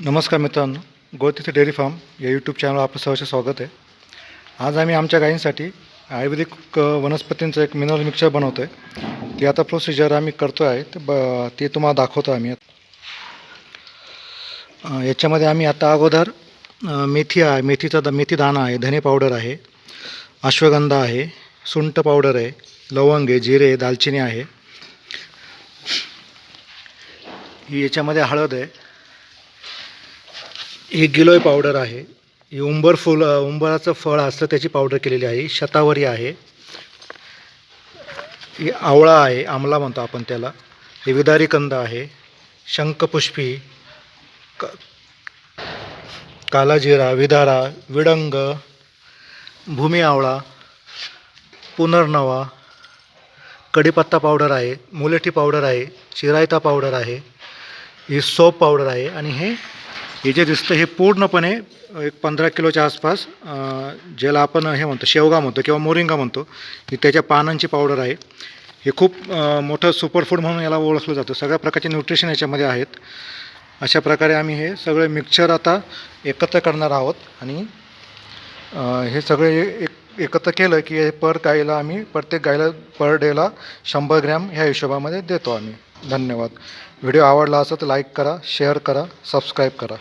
नमस्कार मित्रांनो गोतिथे डेअरी फार्म या यूट्यूब चॅनलवर आपलं सहर्ष स्वागत आहे. आज आम्ही आमच्या गायींसाठी आयुर्वेदिक वनस्पतींचं एक मिनरल मिक्सर बनवतो आहे ती आता प्रोसिजर आम्ही करतो आहे ते ब ते तुम्हाला दाखवतो आम्ही याच्यामध्ये आम्ही आता अगोदर मेथी आहे मेथीचा द मेथी दाणा आहे धने पावडर आहे अश्वगंधा आहे सुंठ पावडर आहे लवंग आहे जिरे आहे, दालचिनी आहे. ही याच्यामध्ये हळद आहे ही गिलोय पावडर आहे. ही उंबर फुल उंबराचं फळ असतं त्याची पावडर केलेली आहे. शतावरी आहे. ही आवळा आहे आमला म्हणतो आपण त्याला. हे विदारी कंद आहे. शंखपुष्पी क कालाजिरा विदारा विडंग भूमी आवळा पुनर्नवा कढीपत्ता पावडर आहे मुलेठी पावडर आहे चिरायता पावडर आहे ही सोप पावडर आहे आणि हे हे जे दिसतं हे पूर्णपणे एक पंधरा किलोच्या आसपास ज्याला आपण हे म्हणतो शेवगा म्हणतो किंवा मोरिंगा म्हणतो ही त्याच्या पानांची पावडर आहे. हे खूप मोठं सुपरफूड म्हणून याला ओळखलं जातं. सगळ्या प्रकारचे न्यूट्रिशन याच्यामध्ये आहेत. अशा प्रकारे आम्ही हे सगळे मिक्सचर आता एकत्र करणार आहोत आणि हे सगळे एक एकत्र केलं की हे पर गाईला आम्ही प्रत्येक गाईला पर डेला शंभर ग्रॅम ह्या हिशोबामध्ये देतो आम्ही. धन्यवाद. व्हिडिओ आवडला असेल तर लाईक करा शेअर करा सबस्क्राईब करा.